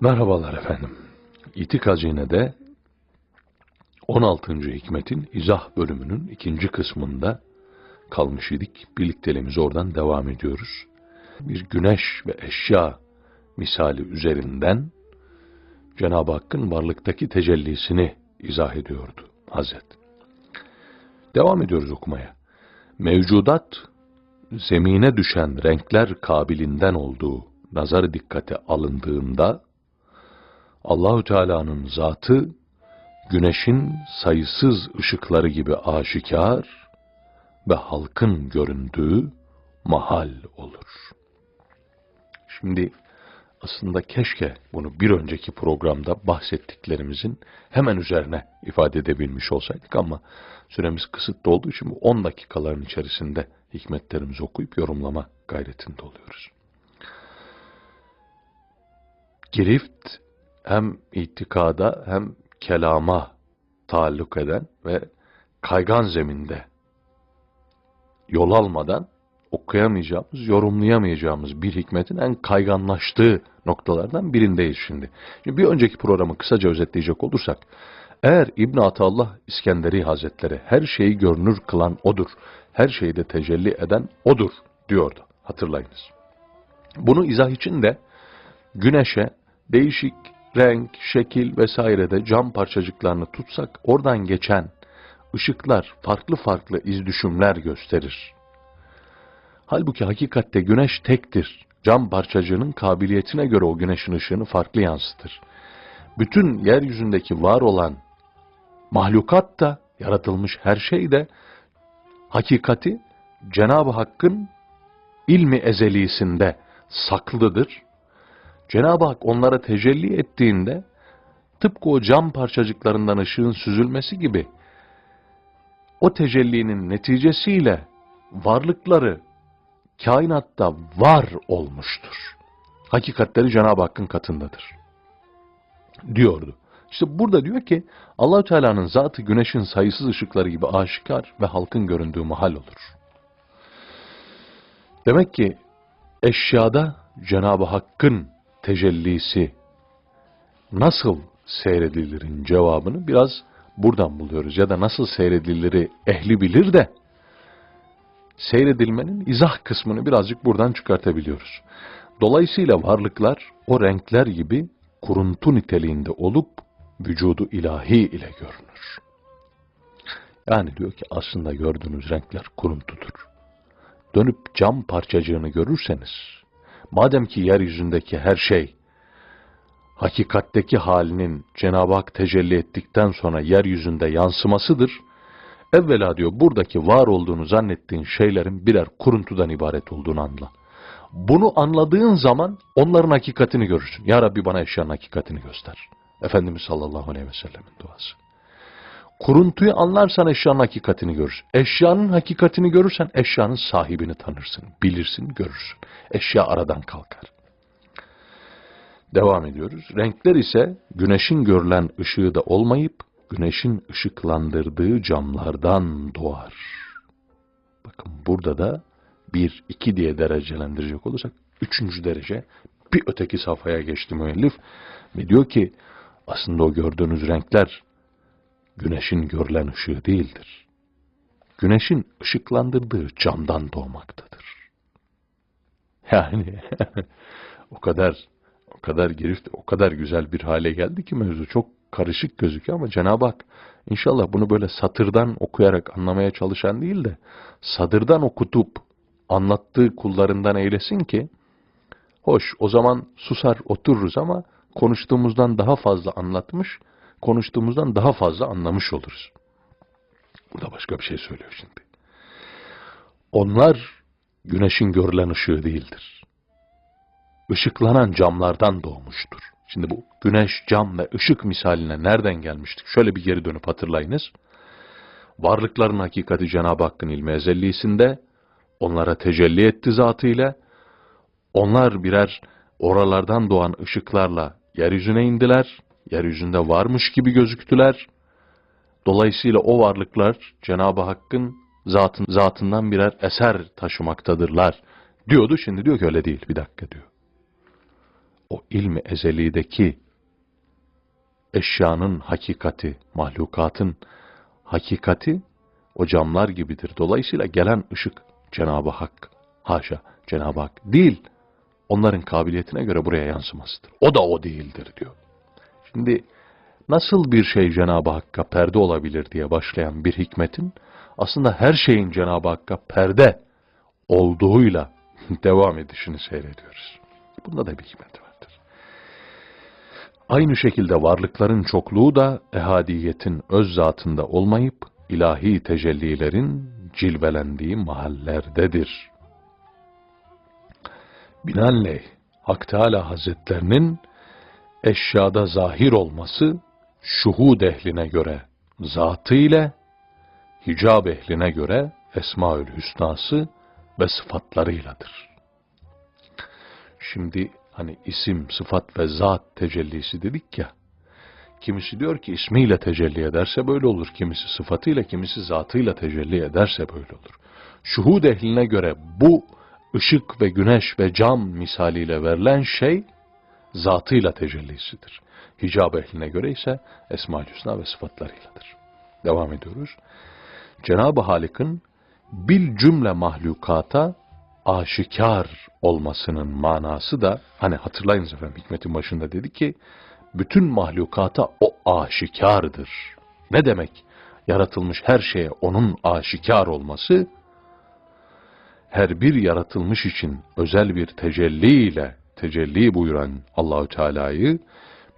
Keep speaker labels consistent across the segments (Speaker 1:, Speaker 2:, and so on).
Speaker 1: Merhabalar efendim. İtik Hazine'de 16. hikmetin izah bölümünün ikinci kısmında kalmış idik. Birlikteliğimize oradan devam ediyoruz. Bir güneş ve eşya misali üzerinden Cenab-ı Hakk'ın varlıktaki tecellisini izah ediyordu Hazret. Devam ediyoruz okumaya. Mevcudat, zemine düşen renkler kabilinden olduğu nazar dikkate alındığında Allahü Teala'nın zatı güneşin sayısız ışıkları gibi aşikar ve halkın göründüğü mahal olur. Şimdi aslında keşke bunu bir önceki programda bahsettiklerimizin hemen üzerine ifade edebilmiş olsaydık ama süremiz kısıtlı olduğu için bu 10 dakikaların içerisinde hikmetlerimizi okuyup yorumlama gayretinde oluyoruz. Girift hem itikada hem kelama taalluk eden ve kaygan zeminde yol almadan okuyamayacağımız, yorumlayamayacağımız bir hikmetin en kayganlaştığı noktalardan birindeyiz şimdi. şimdi bir önceki programı kısaca özetleyecek olursak, eğer İbn Atallah İskenderi Hazretleri her şeyi görünür kılan odur, her şeyde tecelli eden odur diyordu. Hatırlayınız. Bunu izah için de güneşe değişik renk, şekil vesairede cam parçacıklarını tutsak oradan geçen ışıklar farklı farklı izdüşümler gösterir. Halbuki hakikatte güneş tektir. Cam parçacığının kabiliyetine göre o güneşin ışığını farklı yansıtır. Bütün yeryüzündeki var olan mahlukat da, yaratılmış her şey de hakikati Cenab-ı Hakk'ın ilmi ezelisinde saklıdır. Cenab-ı Hak onlara tecelli ettiğinde tıpkı o cam parçacıklarından ışığın süzülmesi gibi o tecellinin neticesiyle varlıkları kainatta var olmuştur. Hakikatleri Cenab-ı Hakk'ın katındadır. Diyordu. İşte burada diyor ki Allahü Teala'nın zatı güneşin sayısız ışıkları gibi aşikar ve halkın göründüğü mahal olur. Demek ki eşyada Cenab-ı Hakk'ın tecellisi nasıl seyredilirin cevabını biraz buradan buluyoruz. Ya da nasıl seyrediliri ehli bilir de seyredilmenin izah kısmını birazcık buradan çıkartabiliyoruz. Dolayısıyla varlıklar o renkler gibi kuruntu niteliğinde olup vücudu ilahi ile görünür. Yani diyor ki aslında gördüğünüz renkler kuruntudur. Dönüp cam parçacığını görürseniz, madem ki yeryüzündeki her şey hakikatteki halinin Cenab-ı Hak tecelli ettikten sonra yeryüzünde yansımasıdır. Evvela diyor buradaki var olduğunu zannettiğin şeylerin birer kuruntudan ibaret olduğunu anla. Bunu anladığın zaman onların hakikatini görürsün. Ya Rabbi bana eşyanın hakikatini göster. Efendimiz sallallahu aleyhi ve sellemin duası. Kuruntuyu anlarsan eşyanın hakikatini görürsün. Eşyanın hakikatini görürsen eşyanın sahibini tanırsın, bilirsin, görürsün. Eşya aradan kalkar. Devam ediyoruz. Renkler ise güneşin görülen ışığı da olmayıp güneşin ışıklandırdığı camlardan doğar. Bakın burada da bir, iki diye derecelendirecek olursak üçüncü derece bir öteki safhaya geçti müellif ve diyor ki aslında o gördüğünüz renkler güneşin görülen ışığı değildir. Güneşin ışıklandırdığı camdan doğmaktadır. Yani o kadar o kadar girift, o kadar güzel bir hale geldi ki mevzu çok karışık gözüküyor ama Cenab-ı Hak inşallah bunu böyle satırdan okuyarak anlamaya çalışan değil de sadırdan okutup anlattığı kullarından eylesin ki hoş o zaman susar otururuz ama konuştuğumuzdan daha fazla anlatmış, konuştuğumuzdan daha fazla anlamış oluruz. Burada başka bir şey söylüyor şimdi. Onlar güneşin görülen ışığı değildir. Işıklanan camlardan doğmuştur. Şimdi bu güneş, cam ve ışık misaline nereden gelmiştik? Şöyle bir geri dönüp hatırlayınız. Varlıkların hakikati Cenab-ı Hakk'ın ilmi ezellisinde, onlara tecelli etti zatıyla, onlar birer oralardan doğan ışıklarla yeryüzüne indiler, yeryüzünde varmış gibi gözüktüler. Dolayısıyla o varlıklar Cenab-ı Hakk'ın zatın, zatından birer eser taşımaktadırlar diyordu. Şimdi diyor ki öyle değil, bir dakika diyor. o ilmi ezelideki eşyanın hakikati, mahlukatın hakikati o camlar gibidir. Dolayısıyla gelen ışık Cenab-ı Hak, haşa Cenab-ı Hak değil, onların kabiliyetine göre buraya yansımasıdır. O da o değildir diyor. Şimdi nasıl bir şey Cenab-ı Hakk'a perde olabilir diye başlayan bir hikmetin aslında her şeyin Cenab-ı Hakk'a perde olduğuyla devam edişini seyrediyoruz. Bunda da bir hikmet vardır. Aynı şekilde varlıkların çokluğu da ehadiyetin öz zatında olmayıp ilahi tecellilerin cilvelendiği mahallerdedir. Binaenaleyh Hak Teala Hazretlerinin eşyada zahir olması şuhud ehline göre zatı ile hicab ehline göre Esmaül Hüsnası ve sıfatlarıyladır. Şimdi hani isim, sıfat ve zat tecellisi dedik ya. Kimisi diyor ki ismiyle tecelli ederse böyle olur. Kimisi sıfatıyla, kimisi zatıyla tecelli ederse böyle olur. Şuhud ehline göre bu ışık ve güneş ve cam misaliyle verilen şey zatıyla tecellisidir. Hicab ehline göre ise Esma-ül Hüsna ve sıfatlarıyladır. Devam ediyoruz. Cenab-ı Halik'in bil cümle mahlukata aşikar olmasının manası da hani hatırlayınız efendim hikmetin başında dedi ki bütün mahlukata o aşikardır. Ne demek? Yaratılmış her şeye onun aşikar olması her bir yaratılmış için özel bir tecelli ile tecelli buyuran Allahü Teala'yı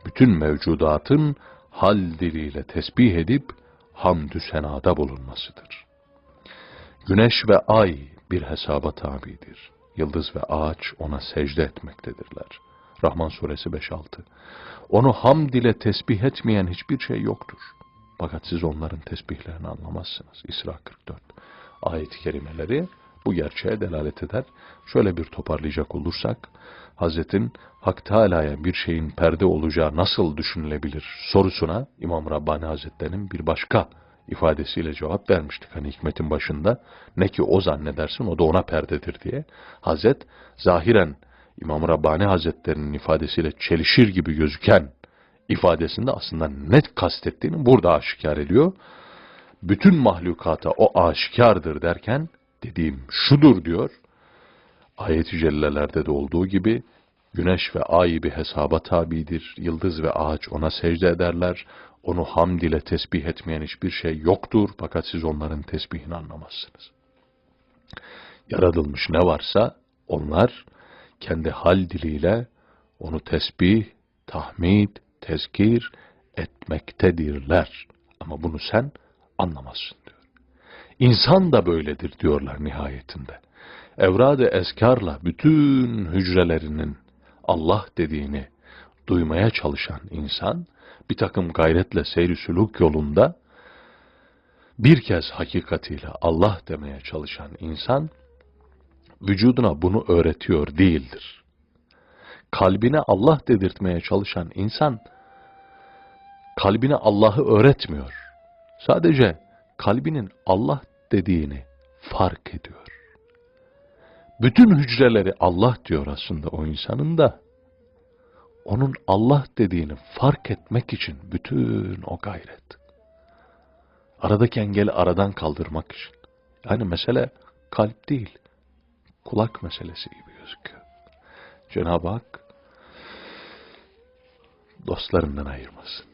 Speaker 1: bütün mevcudatın hal diliyle tesbih edip hamdü senada bulunmasıdır. Güneş ve ay bir hesaba tabidir. Yıldız ve ağaç ona secde etmektedirler. Rahman suresi 5-6. Onu hamd ile tesbih etmeyen hiçbir şey yoktur. Fakat siz onların tesbihlerini anlamazsınız. İsra 44. Ayet-i kerimeleri bu gerçeğe delalet eder. Şöyle bir toparlayacak olursak, Hazretin Hak Teala'ya bir şeyin perde olacağı nasıl düşünülebilir sorusuna İmam Rabbani Hazretleri'nin bir başka ifadesiyle cevap vermiştik hani hikmetin başında. Ne ki o zannedersin o da ona perdedir diye. Hazret zahiren İmam Rabbani Hazretleri'nin ifadesiyle çelişir gibi gözüken ifadesinde aslında net kastettiğini burada aşikar ediyor. Bütün mahlukata o aşikardır derken dediğim şudur diyor. Ayet-i cellelerde de olduğu gibi güneş ve ay bir hesaba tabidir. Yıldız ve ağaç ona secde ederler. Onu hamd ile tesbih etmeyen hiçbir şey yoktur. Fakat siz onların tesbihini anlamazsınız. Yaratılmış ne varsa onlar kendi hal diliyle onu tesbih, tahmid, tezkir etmektedirler. Ama bunu sen anlamazsın diyor. İnsan da böyledir diyorlar nihayetinde. Evrad-ı eskarla bütün hücrelerinin Allah dediğini duymaya çalışan insan, bir takım gayretle seyri sülük yolunda bir kez hakikatiyle Allah demeye çalışan insan, vücuduna bunu öğretiyor değildir. Kalbine Allah dedirtmeye çalışan insan, kalbine Allah'ı öğretmiyor. Sadece kalbinin Allah dediğini fark ediyor. Bütün hücreleri Allah diyor aslında o insanın da, onun Allah dediğini fark etmek için bütün o gayret. Aradaki engeli aradan kaldırmak için. Yani mesele kalp değil, kulak meselesi gibi gözüküyor. Cenab-ı Hak dostlarından ayırmasın.